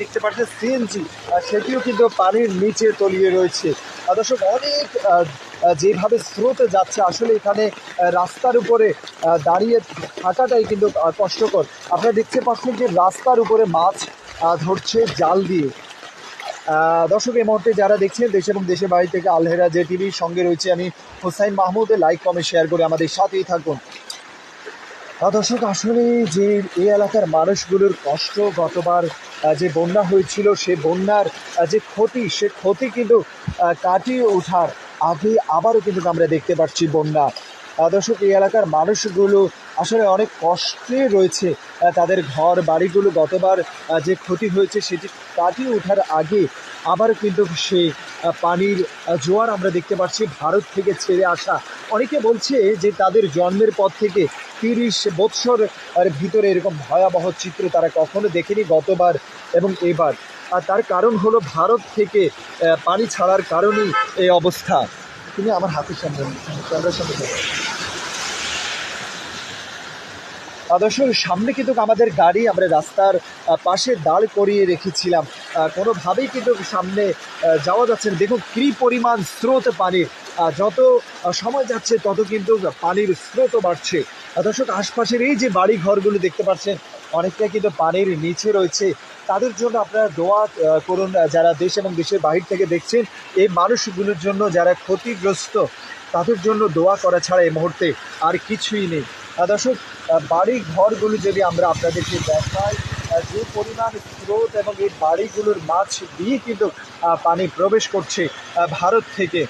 দেখতে পাচ্ছেন সিএনজি সেটিও কিন্তু পানির নিচে তলিয়ে রয়েছে। দর্শক, অনেক যেভাবে স্রোতে যাচ্ছে, আসলে এখানে রাস্তার উপরে দাঁড়িয়ে থাকাটাই কিন্তু কষ্টকর। আপনারা দেখতে পাচ্ছেন যে রাস্তার উপরে মাছ ধরছে জাল দিয়ে। দর্শক, এই মুহূর্তে যারা দেখছেন, দেশ এবং দেশের বাইরে থেকে আলহেরা যে টিভির সঙ্গে রয়েছে আমি Hossain Mahmud, like, comment, share করে আমাদের সাথেই থাকুন। দর্শক, আসলে যে এই এলাকার মানুষগুলোর কষ্ট গতবার যে বন্যা হয়েছিল, সে বন্যার যে ক্ষতি, সে ক্ষতি কিন্তু কাটিয়ে ওঠার আগে আবারও কিন্তু আমরা দেখতে পাচ্ছি বন্যা। দর্শক, এই এলাকার মানুষগুলো আসলে অনেক কষ্টে রয়েছে তাদের ঘর, বাড়িগুলো গতবার যে ক্ষতি হয়েছে, সেটি কাটিয়ে ওঠার আগে আবার কিন্তু সে পানির জোয়ার আমরা দেখতে পাচ্ছি। ভারত থেকে ছেড়ে আসা। অনেকে বলছে যে তাদের জন্মের পর থেকে তিরিশ বৎসর, আর ভিতরে এরকম ভয়াবহ চিত্র তারা কখনো দেখেনি গতবার এবং এবার। আর তার কারণ হলো ভারত থেকে পানি ছাড়ার কারণেই এই অবস্থা। তুমি আমার হাতের সামনে সামনে আদর্শ সামনে কিন্তু আমাদের গাড়ি আমরা রাস্তার পাশে দাঁড় করিয়ে রেখেছিলাম। কোনোভাবেই কিন্তু সামনে যাওয়া যাচ্ছে না। দেখুন, কী পরিমাণ স্রোত পানির যত সময় যাচ্ছে, তত কিন্তু পানির স্রোতও বাড়ছে। দর্শক, আশপাশের এই যে বাড়ি ঘরগুলো দেখতে পাচ্ছেন অনেকটা কিন্তু পানির নিচে রয়েছে। তাদের জন্য আপনারা দোয়া করুন যারা দেশ এবং দেশের বাহির থেকে দেখছেন, এই মানুষগুলোর জন্য যারা ক্ষতিগ্রস্ত, তাদের জন্য দোয়া করা ছাড়া এই মুহূর্তে আর কিছুই নেই। দর্শক বাড়ি ঘরগুলো যদি আমরা আপনাদেরকে দেখাই যে পরিমাণ স্রোত এবং এই বাড়িগুলোর মাছ দিয়ে কিন্তু পানি প্রবেশ করছে ভারত থেকে।